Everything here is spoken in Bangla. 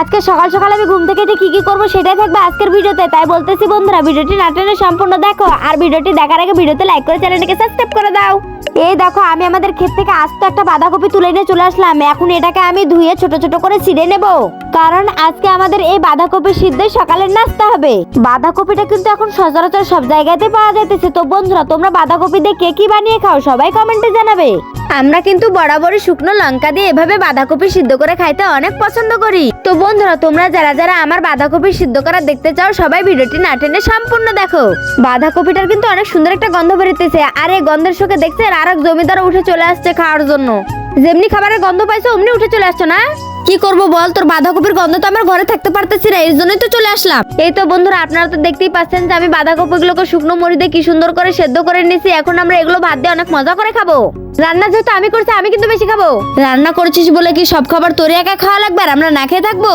আজকে সকাল সকাল আমি ঘুম থেকে কি কি করব সেটাই থাকবে আজকের ভিডিওতে। তাই বলতেছি বন্ধুরা, ভিডিওটি না টেনে সম্পূর্ণ দেখো। আর ভিডিওটি দেখার আগে ভিডিওতে লাইক করে চ্যানেলটিকে সাবস্ক্রাইব করে দাও। এই দেখো, আমি আমাদের ক্ষেত থেকে আস্ত একটা বাঁধাকপি তুলে নিয়ে চলে আসলাম। এখন এটাকে আমি ধুয়ে ছোট ছোট করে ছিঁড়ে নেব। কারণ আজকে আমাদের এই বাঁধাকপি সিদ্ধ সকালের নাস্তা হবে। বাঁধাকপিটা কিন্তু এখন সচরাচর সব জায়গাতে পাওয়া যাইতেছে। তো বন্ধুরা, তোমরা বাঁধাকপি দিয়ে কে কি বানিয়ে খাও সবাই কমেন্টে জানাবে। আমরা কিন্তু বরাবরই শুকনো লঙ্কা দিয়ে এভাবে বাঁধাকপি সিদ্ধ করে খাইতে অনেক পছন্দ করি। তো বন্ধুরা, তোমরা যারা যারা আমার বাঁধাকপি সিদ্ধ করা দেখতে চাও, সবাই ভিডিওটি না টেনে সম্পূর্ণ দেখো। বাঁধাকপিটার কিন্তু অনেক সুন্দর একটা গন্ধ বেরোতেছে আর এই গন্ধের শোকে দেখতে আর এক জমিদার উঠে চলে আসছে খাওয়ার জন্য। যেমনি খাবারের গন্ধ পাইছো, অমনি উঠে চলে আসছো না? কি করব বল? তোর বাঁধাকপির গন্ধ তো আমার ঘরে থাকতে পারতেছি না, এর জন্যই তো চলে আসলাম। এই তো বন্ধুরা, আপনারা তো দেখতেই পাচ্ছেন যে আমি বাঁধাকপিগুলোকে শুকনো মরি দিয়ে কি সুন্দর করে সেদ্ধ করে নিয়েছি। এখন আমরা এগুলো ভাত দিয়ে অনেক মজা করে খাব। রান্না যেহেতু আমি করছি, আমি কিন্তু বেশি খাব। রান্না করেছিস বলে কি সব খাবার তোর একা খাওয়া লাগবে আর আমরা না খেয়ে থাকব?